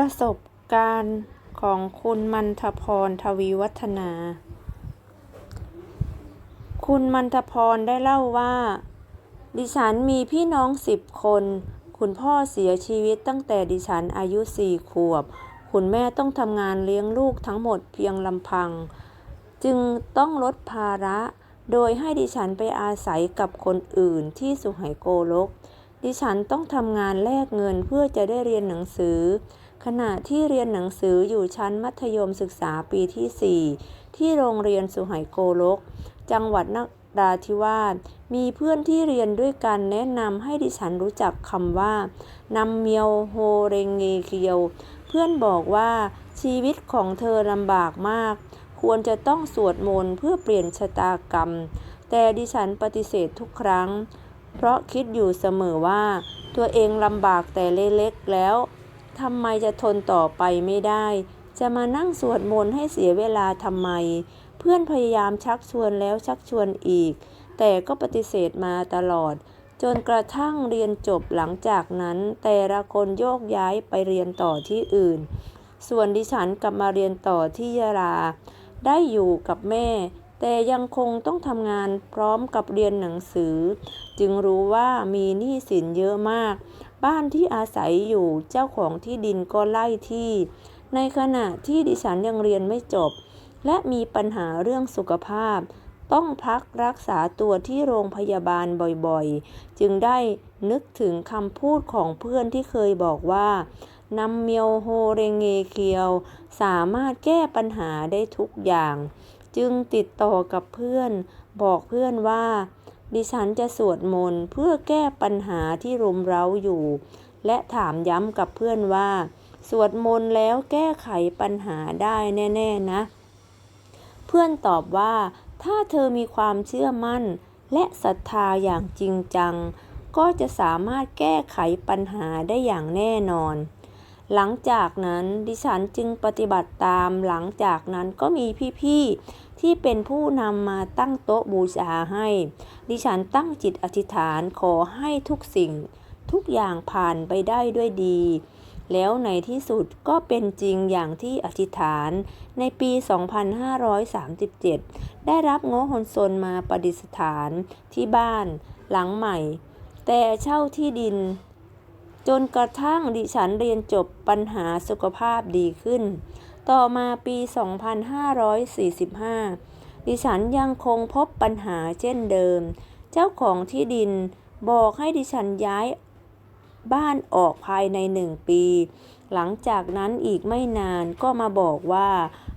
ประสบการณ์ของคุณมันทพรทวีวัฒนา คุณมันทพรได้เล่าว่า ดิฉันมีพี่น้องสิบคน คุณพ่อเสียชีวิตตั้งแต่ดิฉันอายุสี่ขวบ คุณแม่ต้องทำงานเลี้ยงลูกทั้งหมดเพียงลำพัง จึงต้องลดภาระ โดยให้ดิฉันไปอาศัยกับคนอื่นที่สุไหงโกลก ดิฉันต้องทำงานแลกเงินเพื่อจะได้เรียนหนังสือ ขณะที่เรียนหนังสืออยู่ชั้นมัธยมศึกษาปีที่ 4 ที่โรงเรียนสุไหงโกลก จังหวัดนราธิวาสมีเพื่อนที่เรียนด้วยกันแนะนำให้ดิฉันรู้จักคำว่านำเมียวโฮเรงเงเคียว เพื่อนบอกว่าชีวิตของเธอลำบากมาก ควรจะต้องสวดมนต์เพื่อเปลี่ยนชะตากรรม แต่ดิฉันปฏิเสธทุกครั้ง เพราะคิดอยู่เสมอว่า ตัวเองลำบากแต่เล็กๆแล้ว ทำไมจะทนต่อไปไม่ได้ จะมานั่งสวดมนต์ให้เสียเวลาทำไม เพื่อนพยายามชักชวนแล้วชักชวนอีก แต่ก็ปฏิเสธมาตลอด จนกระทั่งเรียนจบหลังจากนั้น แต่ละคนโยกย้ายไปเรียนต่อที่อื่น ส่วนดิฉันกลับมาเรียนต่อที่ยะลา ได้อยู่กับแม่ แต่ยังคงต้องทำงานพร้อมกับเรียนหนังสือ จึงรู้ว่ามีหนี้สินเยอะมาก บ้านที่อาศัยอยู่เจ้าของที่ดินก็ไล่ที่ ในขณะที่ดิฉันยังเรียนไม่จบ และมีปัญหาเรื่องสุขภาพ ต้องพักรักษาตัวที่โรงพยาบาลบ่อยๆ จึงได้นึกถึงคำพูดของเพื่อนที่เคยบอกว่านำเมียวโฮเรงเงเคียว สามารถแก้ปัญหาได้ทุกอย่าง จึงติดต่อกับเพื่อน บอกเพื่อนว่า ดิฉันจะสวดมนต์เพื่อแก้ปัญหาที่รุมเร้าอยู่ และถามย้ำกับเพื่อนว่า สวดมนต์แล้วแก้ไขปัญหาได้แน่ๆนะ เพื่อนตอบว่า ถ้าเธอมีความเชื่อมั่น และศรัทธาอย่างจริงจัง ก็จะสามารถแก้ไขปัญหาได้อย่างแน่นอน หลังจากนั้นดิฉันจึงปฏิบัติตาม หลังจากนั้นก็มีพี่ๆที่เป็นผู้นำมาตั้งโต๊ะบูชาให้ ดิฉันตั้งจิตอธิษฐานขอให้ทุกสิ่ง ทุกอย่างผ่านไปได้ด้วยดี แล้วในที่สุดก็เป็นจริงอย่างที่อธิษฐาน ในปี 2537 ได้รับโง่ฮนซนมาประดิษฐานที่บ้านหลังใหม่ แต่เช่าที่ดิน จนกระทั่งดิฉันเรียนจบปัญหาสุขภาพดีขึ้น ต่อมาปี 2545 ดิฉันยังคงพบปัญหาเช่นเดิม เจ้าของที่ดินบอกให้ดิฉันย้ายบ้านออกภายในหนึ่งปี หลังจากนั้นอีกไม่นานก็มาบอกว่า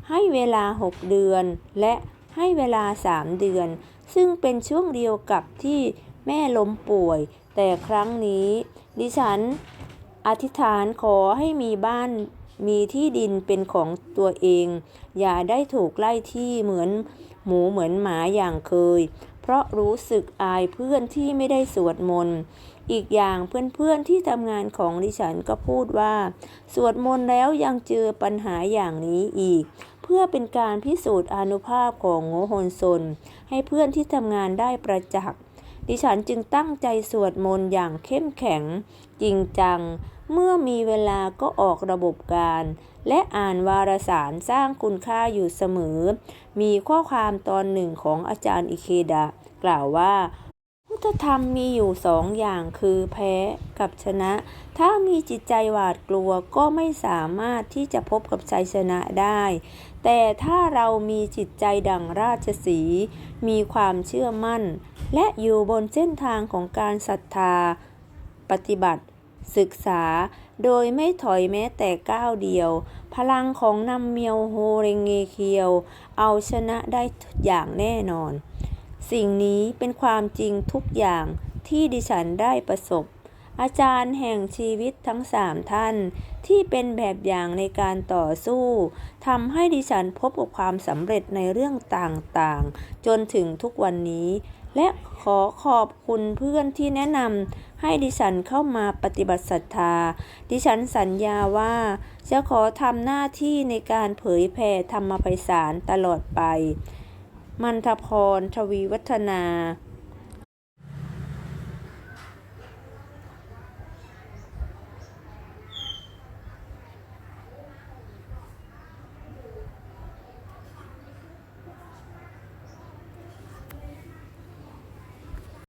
ให้เวลา 6 เดือน และให้เวลา 3 เดือน ซึ่งเป็นช่วงเดียวกับที่แม่ล้มป่วย แต่ครั้งนี้ ดิฉันอธิษฐานขอให้มีบ้านมีที่ดินเป็นของตัวเอง อย่าได้ถูกไล่ที่เหมือนหมูเหมือนหมาอย่างเคย เพราะรู้สึกอายเพื่อนที่ไม่ได้สวดมนต์อีกอย่างเพื่อนๆที่ทำงานของดิฉันก็พูดว่า สวดมนต์แล้วยังเจอปัญหาอย่างนี้อีก เพื่อเป็นการพิสูจน์อนุภาพของโงโฮนซนให้เพื่อนที่ทำงานได้ประจักษ์ ดิฉันจึงตั้งใจสวดมนต์อย่างเข้มแข็ง จริงจัง เมื่อมีเวลาก็ออกระบบการ และอ่านวารสารสร้างคุณค่าอยู่เสมอ มีข้อความตอนหนึ่งของอาจารย์อิเคดะ กล่าวว่า ธธรรมมีอยู่สองอย่างคือแพ้กับชนะ ถ้ามีจิตใจหวาดกลัวก็ไม่สามารถที่จะพบกับชัยชนะได้ แต่ถ้าเรามีจิตใจดังราชสี มีความเชื่อมั่น และอยู่บนเส้นทางของการศรัทธา ปฏิบัติ ศึกษา โดยไม่ถอยแม้แต่ก้าวเดียว พลังของนำเมียวโฮเรงเงเคียว เอาชนะได้อย่างแน่นอน สิ่งนี้เป็นความจริงทุกอย่างที่ดิฉันได้ประสบ อาจารย์แห่งชีวิตทั้งสามท่าน ที่เป็นแบบอย่างในการต่อสู้ทำให้ดิฉันพบกับความสำเร็จในเรื่องต่างๆ จนถึงทุกวันนี้ และขอขอบคุณเพื่อนที่แนะนำให้ดิฉันเข้ามาปฏิบัติศรัทธา ดิฉันสัญญาว่า จะขอทำหน้าที่ในการเผยแผ่ธรรมไพศาลตลอดไป มันทพร ทวีวัฒนา